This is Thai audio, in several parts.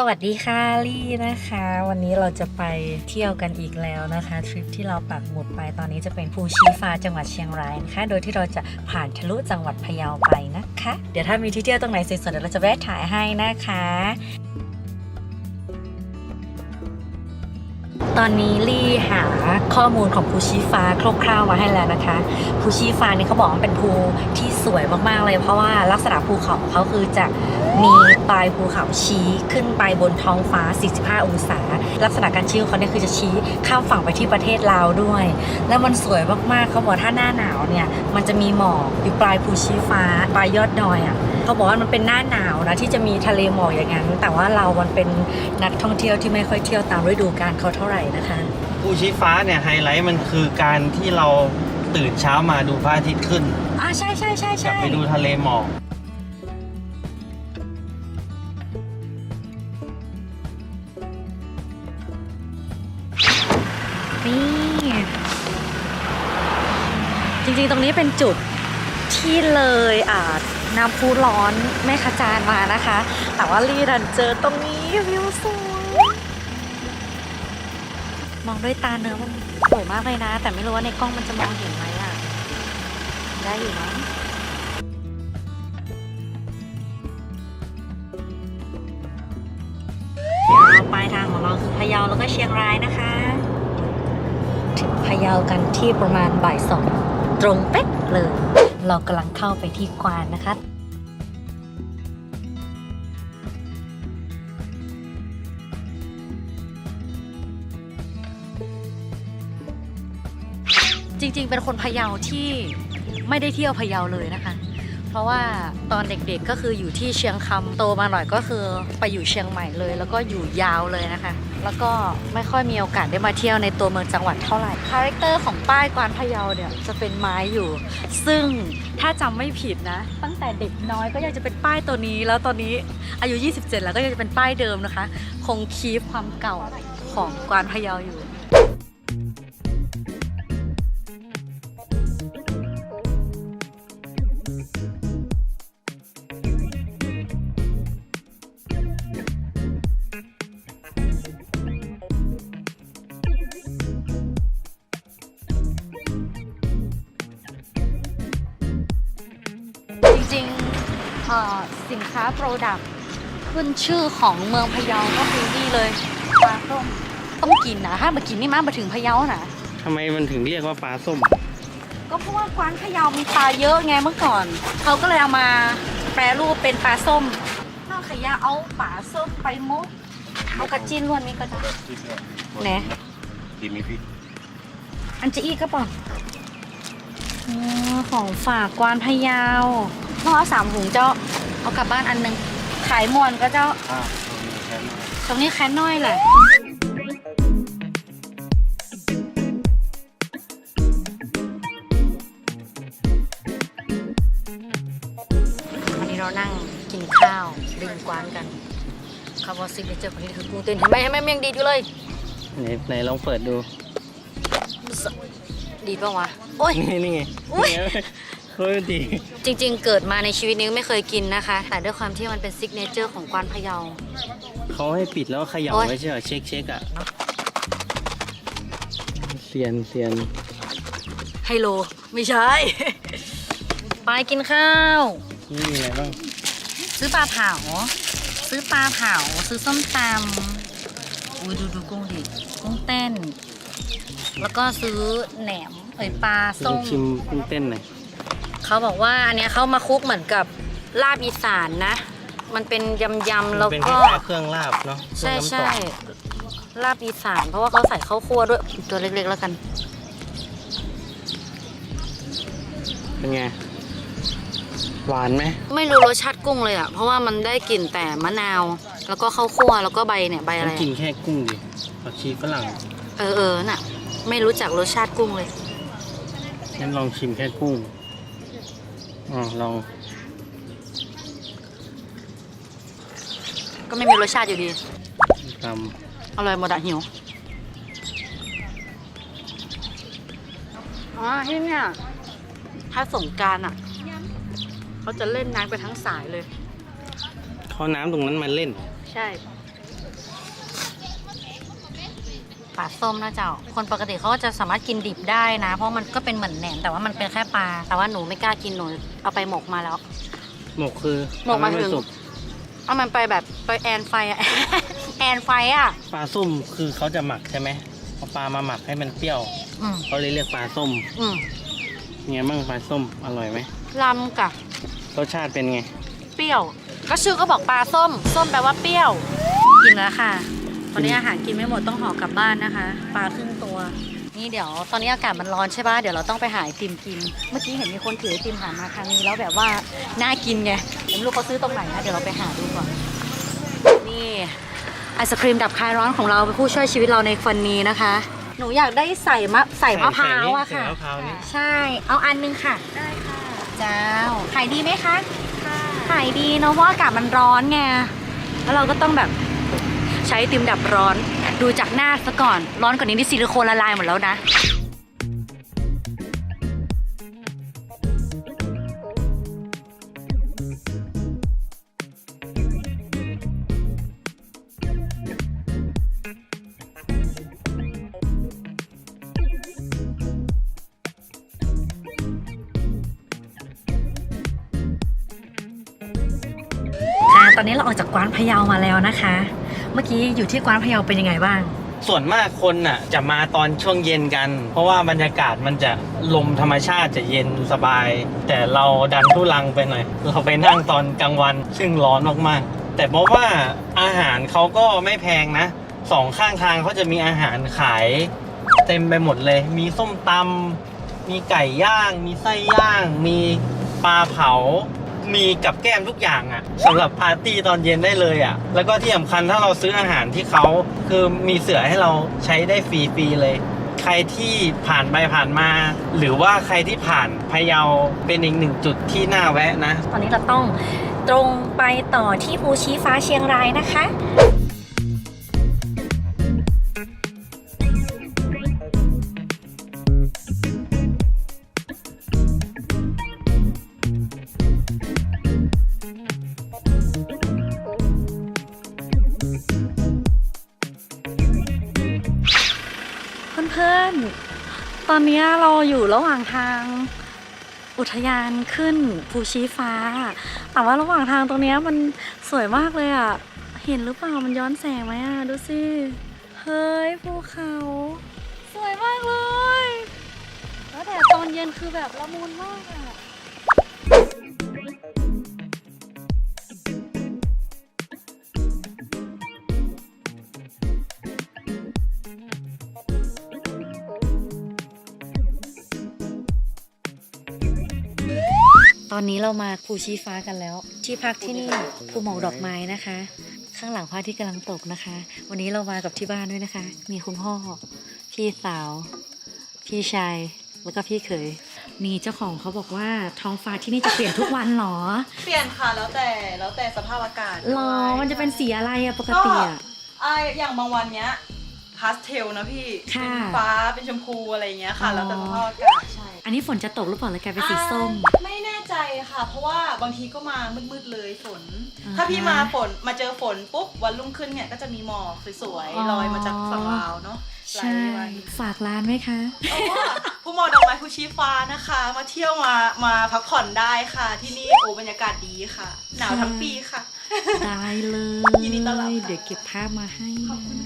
สวัสดีค่ะลี่นะคะ วันนี้เราจะไปเที่ยวกันอีกแล้วนะคะทริปที่เราปักหมุดไปตอนนี้จะเป็นภูชีฟ้าจังหวัดเชียงรายนะคะโดยที่เราจะผ่านทะลุจังหวัดพะเยาไปนะคะ เดี๋ยวถ้ามีที่เที่ยวตรงไหนสวยๆเดี๋ยวเราจะแวะถ่ายให้นะคะ ตอนนี้ลี่หาข้อมูลของภูชีฟ้าคร่าวๆมาให้แล้วนะคะภูชีฟ้านี่เขาบอกว่าเป็นภูที่สวยมากๆเลย เพราะว่าลักษณะภูเขาของเขาคือจะมีปลายภูเขาชี้ขึ้นไปบนท้องฟ้า 45 องศา ลักษณะการชี้ของเขาเนี่ยคือจะชี้ข้ามฝั่งไปที่ประเทศลาวด้วย แล้วมันสวยมากๆเขาบอกถ้าหน้าหนาวเนี่ยมันจะมีหมอกอยู่ปลายภูชีฟ้าปลายยอดดอยอะเขาบอกว่ามันเป็นหน้าหนาวนะที่จะมีทะเลหมอกอย่างนั้น แต่ว่าเรามันเป็นนักท่องเที่ยวที่ไม่ค่อยเที่ยวตามฤดูกาลเขาเท่าไหร่นะคะภูชีฟ้าเนี่ยไฮไลท์มันคือการที่เราตื่นเช้ามาดูพระอาทิตย์ขึ้นอ่าใช่ใช่ใช่กลับใช่ไปดูทะเลหมอกนี่จริงๆตรงนี้เป็นจุดที่เลยอ่าน้ำพุร้อนแม่ขจานมานะคะ แต่ว่าลีดันเจอตรงนี้วิวสวย มองด้วยตาเนื้อมันสวยมากเลยนะ แต่ไม่รู้ว่าในกล้องมันจะมองเห็นไหมอะ ได้อยู่มั้งปลายทางของเราคือพะเยาแล้วก็เชียงรายนะคะถึงพะเยากันที่ประมาณบ่ายสองตรงเป๊ะเลย เรากำลังเข้าไปที่กวานนะคะ จริงๆ เป็นคนพะเยาที่ไม่ได้เที่ยวพะเยาเลยนะคะ เพราะว่าตอนเด็กๆก็คืออยู่ที่เชียงคำโตมาหน่อยก็คือไปอยู่เชียงใหม่เลย แล้วก็อยู่ยาวเลยนะคะ แล้วก็ไม่ค่อยมีโอกาสได้มาเที่ยวในตัวเมืองจังหวัดเท่าไหร่คาแรคเตอร์ของป้ายกวานพะเยาเนี่ยจะเป็นไม้อยู่ ซึ่งถ้าจำไม่ผิดนะ ตั้งแต่เด็กน้อยก็ยังจะเป็นป้ายตัวนี้ แล้วตอนนี้อายุ 27 แล้วก็ยังจะเป็นป้ายเดิมนะคะ คงคีปความเก่าของกวานพะเยาอยู่ สินค้าโปรดักต์ขึ้นชื่อของเมืองพะเยาก็คือนี่เลยปลาส้มต้องกินนะถ้ามากินนี่มามาถึงพะเยานะทำไมมันถึงเรียกว่าปลาส้ม ก็เพราะว่ากวานพะเยามีปลาเยอะไงเมื่อก่อนเขาก็เลยเอามาแปรรูปเป็นปลาส้มนอกขยะเอาปลาส้มไปมุกเอากระจิ้นล้วนนี่ก็จะแหนดีมีพริกอันจะอีกก็ป่ะอ๋อของฝากกวานพะเยาพ่อเอาสามถุงเจ้า เอากลับบ้านอันหนึงขายมวนก็เจ้าอ่าตรงนี้แค่น้อยแหละวันนี้เรานั่งกินข้าวริมกวานกันคำว่าซิกเนเจอร์ของที่นี่คือกุ้งเต้นเห็นไหมเห็นไหมมันยังดีดอยู่เลยไหนไหนลองเปิดดู ดีดปะวะ โอ้ยนี่นี่ไงอุ๊ยนี่ไง เฮ้ยดี จริงๆ เกิดมาในชีวิตนี้ไม่เคยกินนะคะ แต่ด้วยความที่มันเป็นซิกเนเจอร์ของกวานพะเยา เขาให้ปิดแล้วเขย่าโอ๊ย ไว้ใช่เหรอเช็คเช็คอะเซียนเซียนไฮโล ไม่ใช่ ไปกินข้าว นี่มีอะไรบ้างซื้อปลาเผา ซื้อปลาเผา ซื้อส้มตำอุ้ยดูดูกุ้งดิกุ้งเต้น แล้วก็ซื้อแหนมเอ้ยปลาลส้องมชิมกุ้งเต้นหน่อย เขาบอกว่าอันเนี้ยเขามาคลุกเหมือนกับลาบอีสานนะ มันเป็นยำยำๆแล้วเป็นคก็ล้ายๆเครื่องลาบเนาะใช่เครื่องใช่น้ำตกลาบอีสาน เพราะว่าเขาใส่ข้าวคั่วด้วยตัวเล็กๆแล้วกัน เป็นไง หวานไหมไม่รู้รสชาติกุ้งเลยอะ เพราะว่ามันได้กลิ่นแต่มะนาว แล้วก็ข้าวคั่วแล้วก็ใบเนี่ยใบอะไรฉันอะกินแค่กุ้งดิผักชีฝรั่งเออเออน่ะ ไม่รู้จักรสชาติกุ้งเลย งั้นลองชิมแค่กุ้งอ๋อ ลอง ก็ไม่มีรสชาติอยู่ดีตอร่อยหมดอะหิว อ๋อที่เนี่ย ถ้าสงกรารอะเขาจะเล่นน้ำไปทั้งสายเลยำเขาเอาน้ำตรงนั้นมาเล่น ใช่ ปลาส้มนะเจ้า คนปกติเขาก็จะสามารถกินดิบได้นะ เพราะมันก็เป็นเหมือนแหนมแต่ว่ามันเป็นแค่ปลา แต่ว่าหนูไม่กล้ากินหนูเอาไปหมกมาแล้ว หมกคือหมกมาทำให้ถึง สุกเอามันไปแบบไปแอนไฟอะ แอนไฟอะปลาส้มคือเขาจะหมักใช่ไหมเอาปลามาหมักให้มันเปรี้ยวอืมเขาเลยเรียกปลาส้มอืมไงบ้างปลาส้มอร่อยไหมลำกับรสชาติเป็นไง เปรี้ยว ก็ชื่อก็บอกปลาส้ม ส้มแปลว่าเปรี้ยว กินแล้วค่ะต อนนี้อาหารกินไม่หมดต้องห่อกลับบ้านนะคะ ปลาครึ่งตัว นี่เดี๋ยว ตอนนี้อากาศมันร้อนใช่ป่ะ เดี๋ยวเราต้องไปหาไอติมกิน เมื่อกี้เห็นมีคนถือไอติมผ่านมาทางนี้แล้วแบบว่าน่ากินไงผมไม่รู้เขาซื้อตรงไหนนะ เดี๋ยวเราไปหาดูก่อน นี่ไอศครีมดับคลายร้อนของเราเป็นผู้ช่วยชีวิตเราในวันนี้นะคะ หนูอยากได้ใส่มะใส่มะพร้าวอะค่ะใส่มะพร้าวนี่ใช่ เอาอันนึงค่ะ ได้ค่ะเจ้าขายดีไหมคะค่ะขายดีเนาะเพราะอากาศมันร้อนไง แล้วเราก็ต้องแบบ ใช้ติมดับร้อน ดูจากหน้าซะก่อน ร้อนกว่านี้นี่ซิลิโคนละลายหมดแล้วนะค่ะตอนนี้เราออกจากกวานพะเยามาแล้วนะคะ เมื่อกี้อยู่ที่กวานพะเยาเป็นยังไงบ้าง ส่วนมากคนน่ะจะมาตอนช่วงเย็นกัน เพราะว่าบรรยากาศมันจะลมธรรมชาติจะเย็นสบาย แต่เราดันทุลังไปหน่อย เราไปนั่งตอนกลางวัน ซึ่งร้อนมากๆแต่เพราะว่าอาหารเขาก็ไม่แพงนะสองข้างทางเขาจะมีอาหารขาย เต็มไปหมดเลย มีส้มตำมีไก่ย่าง มีไส้ย่าง มีปลาเผา มีกับแก้มทุกอย่างอะ่ะสำหรับปาร์ตี้ตอนเย็นได้เลยอะ่ะ แล้วก็ที่สำคัญถ้าเราซื้ออาหารที่เขาคือมีเสือให้เราใช้ได้ฟรีๆเลย ใครที่ผ่านไปผ่านมา หรือว่าใครที่ผ่านพะเยาเป็นอีกหนึ่งจุดที่น่าแวะนะ ตอนนี้เราต้องตรงไปต่อที่ภูชีฟ้าเชียงรายนะคะ อนนี้เราอยู่ระหว่างทางอุทยานขึ้นภูชีฟ้า แต่ว่าระหว่างทางตรงนี้มันสวยมากเลยอะ เห็นหรือเปล่ามันย้อนแสงไหมอะ ดูสิ เฮ้ยภูเขา สวยมากเลย แล้วแต่ตอนเย็นคือแบบละมุนมากอะ อนนี้เรามาภูชีฟ้ากันแล้ว ที่พักที่นี่ภูหมอกดอกไม้นะคะ ข้างหลังพระอาที่กำลังตกนะคะ วันนี้เรามากับที่บ้านด้วยนะคะ มีคุณพ่อ พี่สาว พี่ชายแล้วก็พี่เขยนี่เจ้าของเขาบอกว่าท้องฟ้าที่นี่จะเปลี่ยนทุกวันเหรอ เปลี่ยนค่ะแล้วแต่แล้วแต่สภาพอากาศหรอมันจะเป็นสีอะไรอะปกติอะอ่าอย่างบางวันเนี้ยพาสเทลนะพี่ค่ะเป็นฟ้าเป็นชมพูอะไรอย่างเงี้ยค่ะอ๋อแล้วแต่สภาพอากาศใช่ อันนี้ฝนจะตกหรือเปล่าเลยกลายเป็นสีส้มอ่าไม่แน่ ใจค่ะ เพราะว่าบางทีก็มามืดๆเลยฝน อ่าฮะถ้าพี่มาฝนมาเจอฝนปุ๊บวันรุ่งขึ้นเนี่ยก็จะมีหมอกสวยอ๋อ ๆลอยมาจากฝั่งลาวเนาะหลาใช่ยวันฝากร้านไหมคะโอ้ผู้หมอดอกไม้ภูชีฟ้านะคะ มาเที่ยวมามาพักผ่อนได้ค่ะ ที่นี่โอ้บรรยากาศดีค่ะ หนาวทั้งปีค่ะ ได้เลย ยินดีต้อนรับค่ะ เดี๋ยวเก็บภาพมาให้ขอบคุณค่ะ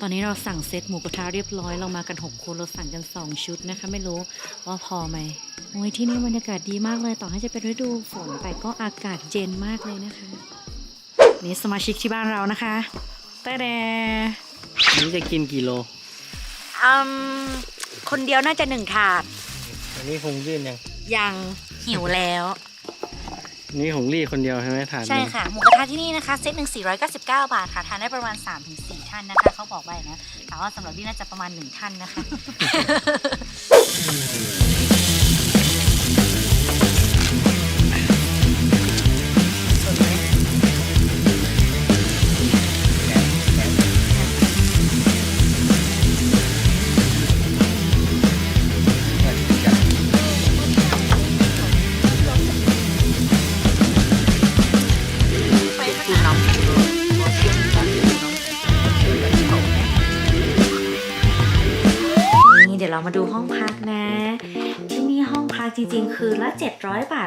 ตอนนี้เราสั่งเซตหมูกระทะเรียบร้อย เรามากัน 6 คนเราสั่งกัน 2 ชุดนะคะ ไม่รู้ว่าพอไหมโอ้ยที่นี่บรรยากาศดีมากเลย ต่อให้จะเป็นฤดูฝนแต่ก็อากาศเย็นมากเลยนะคะ นี่สมาชิกที่บ้านเรานะคะแต่แดนี่จะกินกี่โลอืมคนเดียวน่าจะหนึ่งถาด อันนี้คงยื่นยัง ยังหิวแล้ว นี่ของลี่คนเดียวใช่ไหมถาดใช่หนึ่งค่ะ หมูกระทะที่นี่นะคะ เซตหนึ่ง499 บาทค่ะ ทานได้ประมาณ 3-4 ท่านนะคะเขาบอกไว้นะแต่ว่าสำหรับพี่น่าจะประมาณหนึ่งท่านนะคะ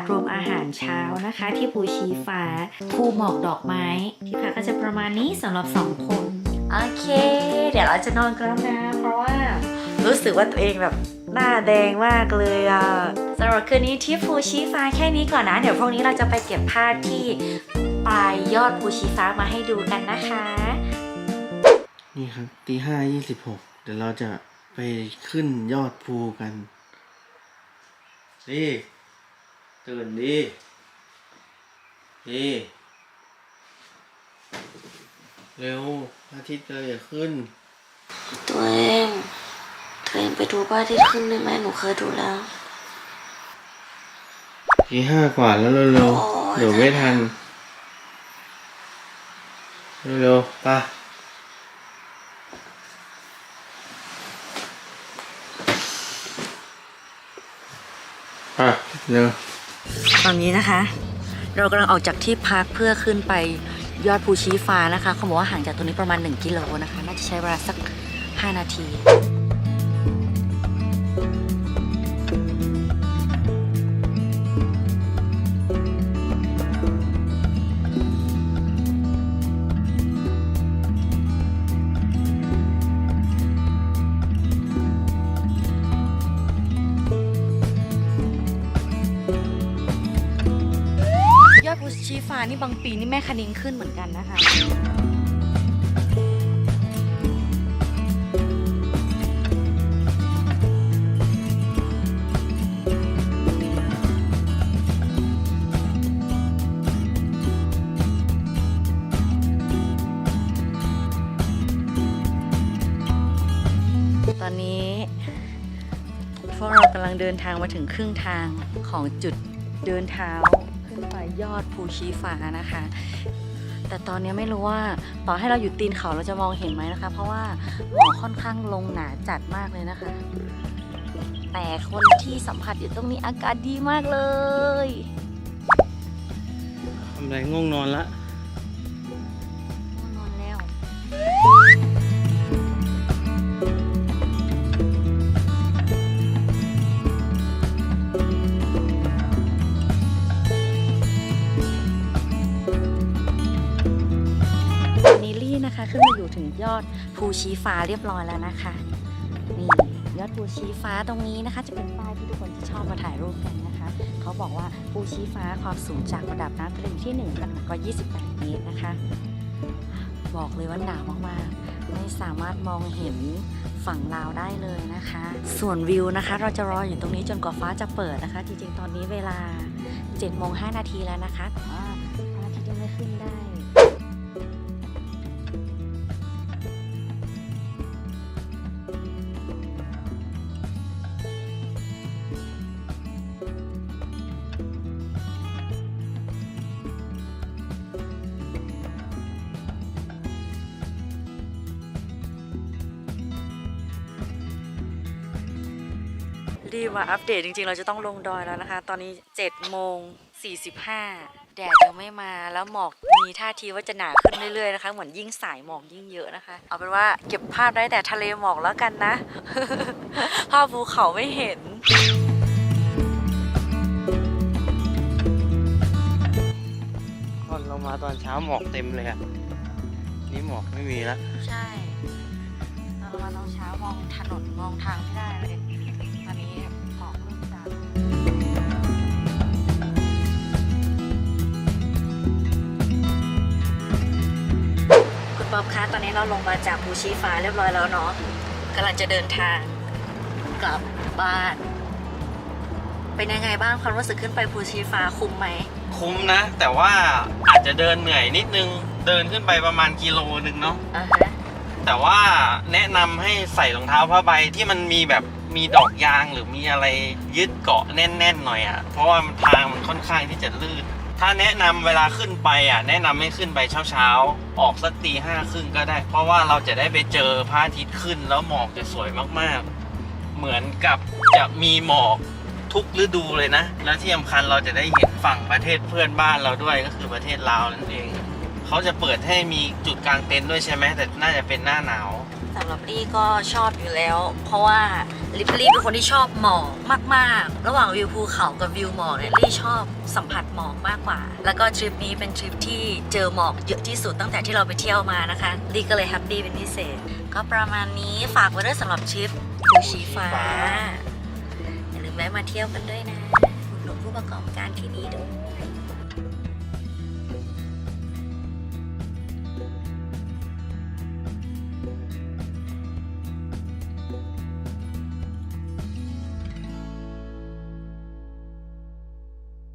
รวมอาหารเช้านะคะ ที่ภูชีฟ้าภูหมอกดอกไม้ที่พักก็จะประมาณนี้สำหรับ 2 คน โอเค เดี๋ยวเราจะนอนกันแล้วนะ เพราะว่ารู้สึกว่าตัวเองแบบหน้าแดงมากเลยอะสำหรับคืนนี้ที่ภูชีฟ้าแค่นี้ก่อนนะ เดี๋ยวพรุ่งนี้เราจะไปเก็บภาพที่ปลายยอดภูชีฟ้ามาให้ดูกันนะคะ นี่ครับตีห้ายี่สิบหกเดี๋ยวเราจะไปขึ้นยอดภูกันนี่ ตื่นดินี่เร็วพระอาทิตย์เลยอย่าขึ้น ตัวเองตัวเองไปดูพระอาทิตย์ขึ้นได้ไหมหนูเคยดูแล้ว ทีห้ากว่าแล้วเร็วโอ้ยๆเดี๋ยวไม่ทัน เร็วๆไปอะเร็ว ตอนนี้นะคะ เรากำลังออกจากที่พักเพื่อขึ้นไปยอดภูชี้ฟ้านะคะ เขาบอกว่าห่างจากตรงนี้ประมาณ 1 กิโลนะคะ น่าจะใช้เวลาสัก 5 นาที อดภูชีฟ้านี่บางปีนี่แม่คณิงขึ้นเหมือนกันนะคะ ตอนนี้พวกเรากำลังเดินทางมาถึงครึ่งทางของจุดเดินเท้า ยอดภูชีฟ้านะคะ แต่ตอนนี้ไม่รู้ว่าต่อให้เราอยู่ตีนเขาเราจะมองเห็นไหมนะคะ เพราะว่าหมอกค่อนข้างลงหนาจัดมากเลยนะคะ แต่คนที่สัมผัสอยู่ตรงนี้อากาศดีมากเลยทำไรง่วงนอนละ ขึ้นมาอยู่ถึงยอดภูชีฟ้าเรียบร้อยแล้วนะคะนี่ยอดภูชีฟ้าตรงนี้นะคะ จะเป็นป้ายที่ทุกคนที่ชอบมาถ่ายรูปกันนะคะ เขาบอกว่าภูชีฟ้าความสูงจากระดับน้ำทะเลอยู่ที่1,128 เมตรนะคะ บอกเลยว่าหนาวมากๆ ไม่สามารถมองเห็นฝั่งลาวได้เลยนะคะ ส่วนวิวนะคะ เราจะรออยู่ตรงนี้จนกว่าฟ้าจะเปิดนะคะ จริงๆ ตอนนี้เวลา7โมง5นาทีแล้วนะคะแต่ว่าพระอาทิตย์ยังไม่ขึ้นได้ มาอัปเดตจริงๆ เราจะต้องลงดอยแล้วนะคะ ตอนนี้7โมง45แดดยังไม่มาแล้วหมอกมีท่าทีว่าจะหนาขึ้นเรื่อยๆนะคะ เหมือนยิ่งสายหมอกยิ่งเยอะนะคะ เอาเป็นว่าเก็บภาพได้แต่ทะเลหมอกแล้วกันนะ ภาพภูเขาไม่เห็นตอนเรามาตอนเช้าหมอกเต็มเลยอะนี่หมอกไม่มีละใช่ตอนเรามาตอนเช้ามองถนนมองทางไม่ได้เลย ตอนนี้เราลงมาจากภูชีฟ้าเรียบร้อยแล้วเนาะกำลังจะเดินทางกลับบ้าน เป็นยังไงบ้างความรู้สึกขึ้นไปภูชีฟ้าคุ้มไหม คุ้มนะ แต่ว่าอาจจะเดินเหนื่อยนิดนึง เดินขึ้นไปประมาณกิโลหนึ่งเนาะอ่าฮะแต่ว่าแนะนำให้ใส่รองเท้าผ้าใบที่มันมีแบบมีดอกยางหรือมีอะไรยึดเกาะแน่นๆหน่อยอะ่ะ เพราะว่ามันทางมันค่อนข้างที่จะลื่น ถ้าแนะนำเวลาขึ้นไปอะ แนะนำให้ขึ้นไปเช้าๆ ออกสักตีห้าครึ่งก็ได้ เพราะว่าเราจะได้ไปเจอพระอาทิตย์ขึ้นแล้วหมอกจะสวยมากๆ เหมือนกับจะมีหมอกทุกฤดูเลยนะ แล้วที่สำคัญเราจะได้เห็นฝั่งประเทศเพื่อนบ้านเราด้วยก็คือประเทศลาวนั่นเอง เขาจะเปิดให้มีจุดกลางเต็นท์ด้วยใช่ไหมแต่น่าจะเป็นหน้าหนาวำหรับลี่ก็ชอบอยู่แล้ว เพราะว่าลิลี่เป็นคนที่ชอบหมอกมากๆ ระหว่างวิวภูเขากับวิวหมอกเนี่ยลี่ชอบสัมผัสหมอกมากกว่า แล้วก็ทริปนี้เป็นทริปที่เจอหมอกเยอะที่สุดตั้งแต่ที่เราไปเที่ยวมานะคะลี่ก็เลยแฮปปี้เป็นพิเศษ ก็ประมาณนี้ฝากไว้ด้วยสำหรับทริปภูชีฟ้าฟ้าอย่าลืมแวะมาเที่ยวกันด้วยนะอุดหนุนผู้ประกอบการที่นี่ด้วย